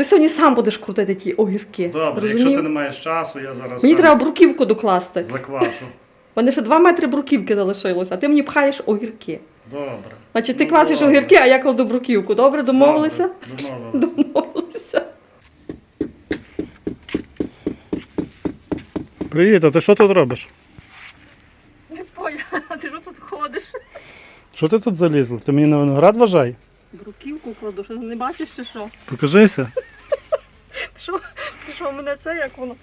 Ти сьогодні сам будеш крутити ті огірки. Добре, розумів? якщо ти не маєш часу, я зараз Мені сам треба бруківку докласти. заквашу. У мене ще два метри бруківки залишилось, а ти мені пхаєш огірки. Добре. Значить, ти Ну, квасиш добре. огірки, а я кладу бруківку. Добре, домовилися? Добре, Домовилися. Домовилися. Привіт, а ти що тут робиш? Не поняла, ти що тут ходиш? Що ти тут залізла? Ти мені на виноград вважай? Бруківку кладу, що не бачиш чи що? Покажися. Що, що мене це як воно?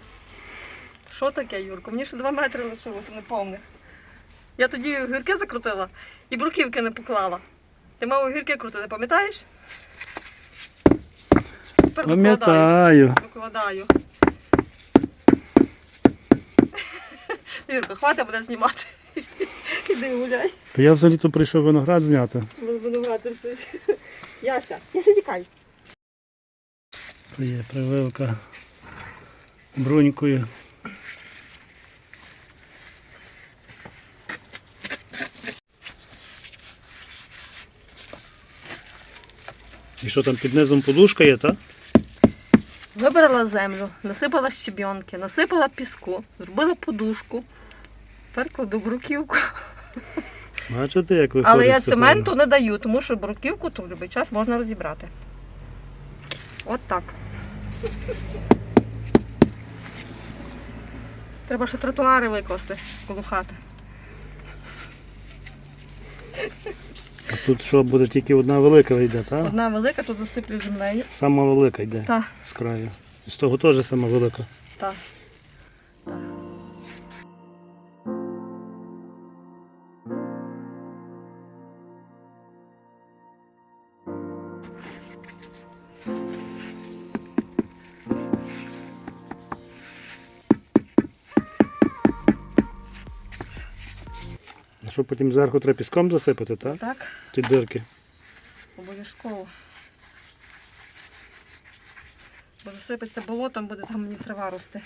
Що таке, Юрко? Мені ще два метри лишилося неповних. Я тоді огірки закрутила і бруківки не поклала. Ти мав огірки крутити, пам'ятаєш? Тепер. Пам'ятаю. Викладаю. Юрко, хватить буде знімати. Іди гуляй. Та я взагалі-то прийшов виноград зняти. Винуватий. Яся, Яся, тікай. Це є прививка брунькою. І що там під низом подушка є, так? Вибрала землю, насипала щебінки, насипала піску, зробила подушку. Тепер кладу бруківку. Бачите, як виходить? Але я цементу правильно? не даю, тому що бруківку то в будь-який час можна розібрати. От так. Треба ще тротуари викласти коло хати. А тут що буде тільки одна велика йде, так? Одна велика, тут засиплю землею. Сама велика йде Так, з краю. І з того теж сама велика. так. так. Що потім зверху треба піском засипати, так? Так, Ті дирки. обов'язково. Бо засипеться болотом, буде там мені трава рости.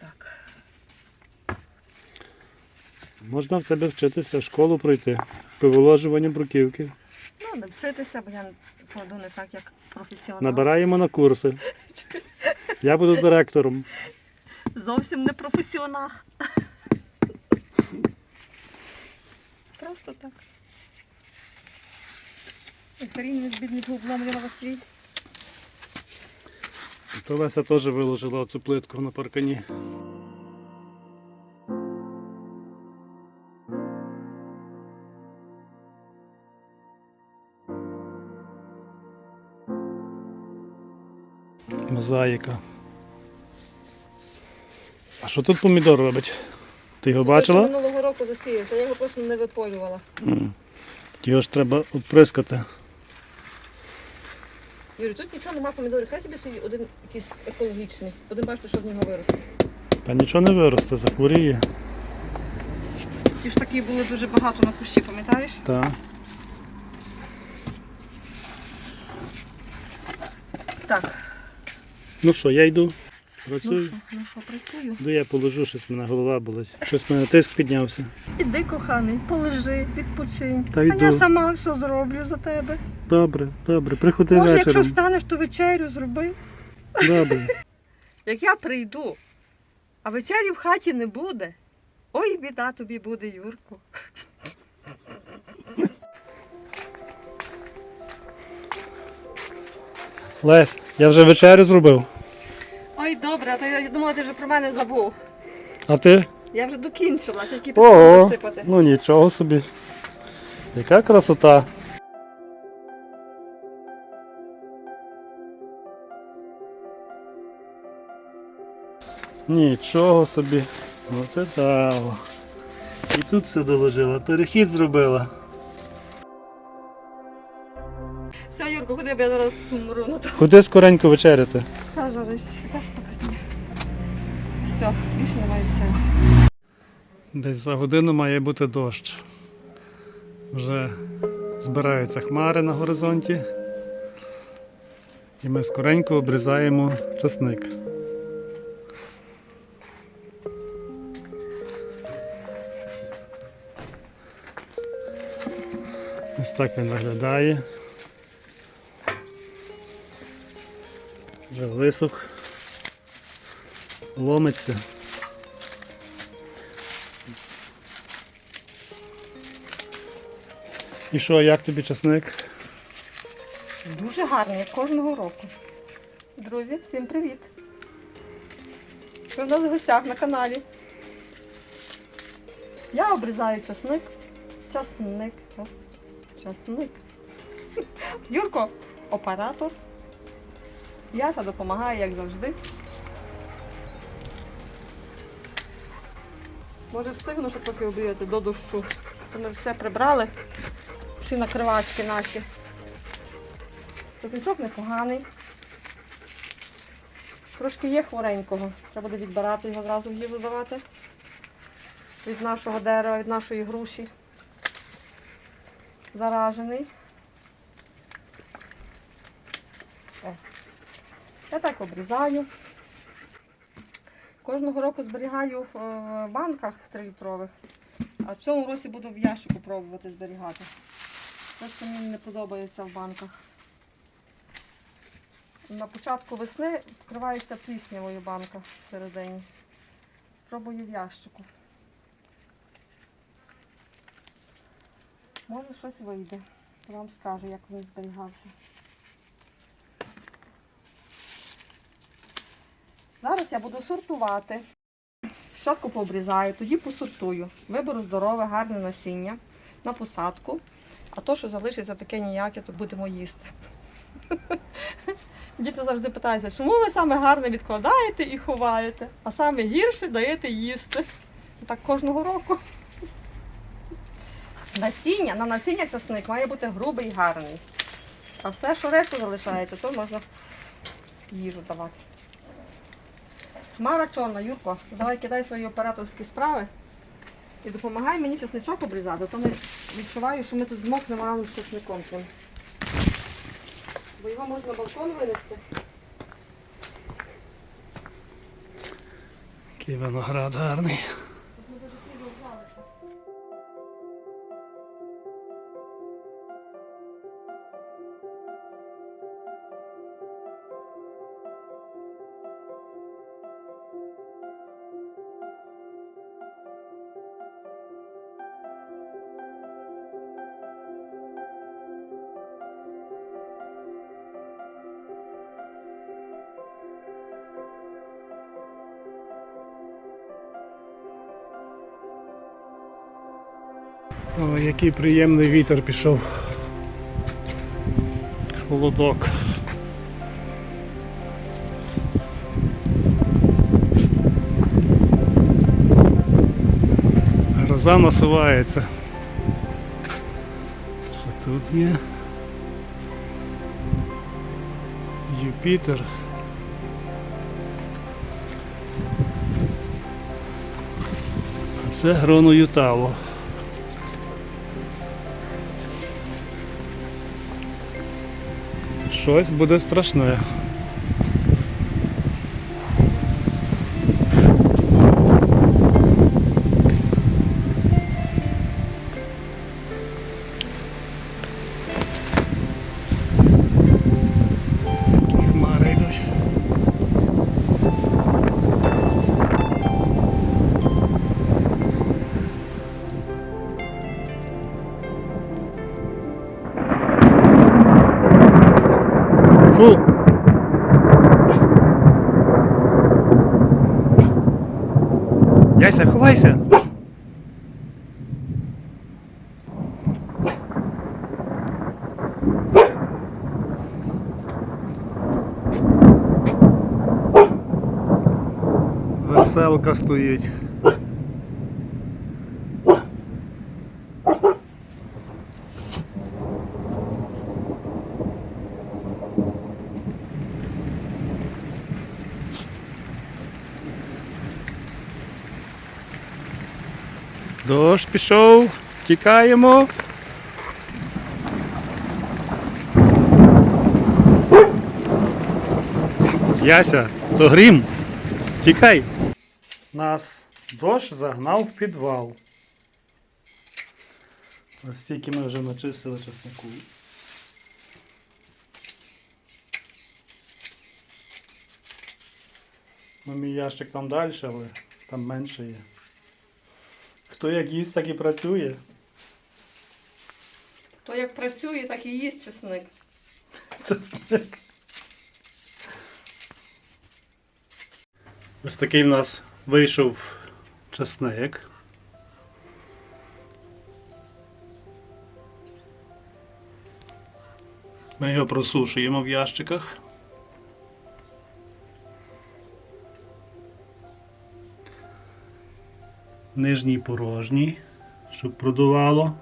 Так. Можна в тебе вчитися, школу пройти по виложуванню бруківки. Ну, не вчитися, бо я кладу не так, як професіонал. Набираємо на курси. Я буду директором. Зовсім не професіонал. Просто так. Коріння з бідних обломлювала свій. То Леся теж виложила цю плитку на паркані. Мозаїка. А що тут помідор робить? Ти його бачила? минулого року засіяв, то я його просто не виполювала. М. Його ж треба оприскати. Юрій, тут нічого нема помідорів. Хай собі стоїть один якийсь екологічний. Один бачите, що з нього виросте. Та нічого не виросте, захворіє. Ті ж такі були дуже багато на кущі, пам'ятаєш? Так. Так. Ну що, я йду. Ну що, ну що, працюю. Йду я положу, щось в мене голова болить. Щось в мене тиск піднявся. Іди, коханий, полежи, відпочинь. Та а я сама все зроблю за тебе. Добре, добре, приходи Може, якщо вечором. встанеш, то вечерю зроби. Добре. Як я прийду, а вечері в хаті не буде. Ой, біда тобі буде, Юрку. Лесь, я вже вечерю зробив. Ой, добре, а то я думала, ти вже про мене забув. А ти? Я вже докінчила, ще тільки піском Ого, насипати. ну нічого собі. Яка красота. Нічого собі. Оце так. І тут все доложила, перехід зробила. Куди б я зараз умру на то. Ходи скоренько вечеряти. Та жариш, така спокійня. Все, більше немає все. Десь за годину має бути дощ. Вже збираються хмари на горизонті. І ми скоренько обрізаємо часник. Ось так він виглядає. Вже висох. Ломиться. І що, як тобі часник? Дуже гарний, кожного року. Друзі, всім привіт! Ви в нас в гостях на каналі. Я обрізаю часник. Часник. Час... Часник. Юрко, оператор. Яся допомагає, як завжди. Може встигну, щоб поки обрізати до дощу. Ми все прибрали. Всі накривачки наші. Чесничок непоганий. Трошки є хворенького. Треба буде відбирати його зразу в їжу давати. Від нашого дерева, від нашої груші. Заражений. Я так обрізаю. Кожного року зберігаю в е, банках 3-літрових, а в цьому році буду в ящику пробувати зберігати. Просто мені не подобається в банках. На початку весни вкривається пліснявою банка всередині. Пробую в ящику. Може щось вийде. Вам скажу, як він зберігався. Зараз я буду сортувати. Спочатку пообрізаю, тоді посортую. Виберу здорове, гарне насіння на посадку. А то, що залишиться таке ніяке, то будемо їсти. Діти завжди питаються, чому ви саме гарне відкладаєте і ховаєте, а саме гірше даєте їсти. Так кожного року. Насіння, на насіння часник має бути грубий і гарний. А все, що решту залишається, то можна їжу давати. Хмара чорна, Юрко, давай кидай свої операторські справи і допомагай мені чесничок обрізати, то ми відчуваю, що ми тут змокнемо разом з чесником. Бо його можна на балкон винести. Який виноград гарний. О, який приємний вітер пішов. Холодок. Гроза насувається. Що тут є? Юпітер. Це гроно Ютало. Щось буде страшне. Тримайся. Веселка стоїть. Дощ пішов, тікаємо. Яся, то грім. Тікай. Нас дощ загнав в підвал. Ось стільки ми вже начистили чеснику. Ну, мій ящик там далі, але там менше є. Хто як їсть, так і працює. Хто як працює, так і їсть чесник. Чесник. Ось такий в нас вийшов чесник. Ми його просушуємо в ящиках. Нижній порожній, щоб продувало.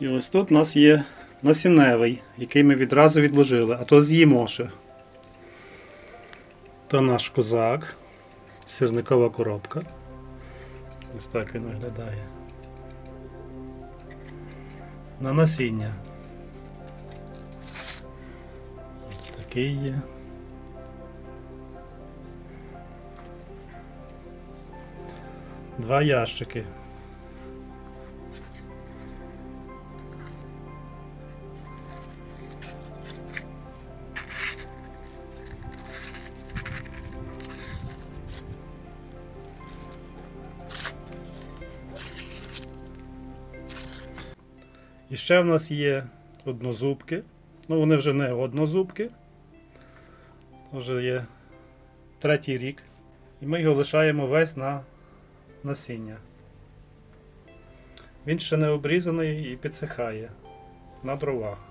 І ось тут у нас є насінневий, який ми відразу відложили, а то з'їмо ще. То наш козак, сірникова коробка. Ось так він виглядає. На насіння. Ось такий є. Два ящики. І ще в нас є однозубки. Ну, вони вже не однозубки. Вже є третій рік. І ми його лишаємо весь на насіння. Він ще не обрізаний і підсихає на дровах.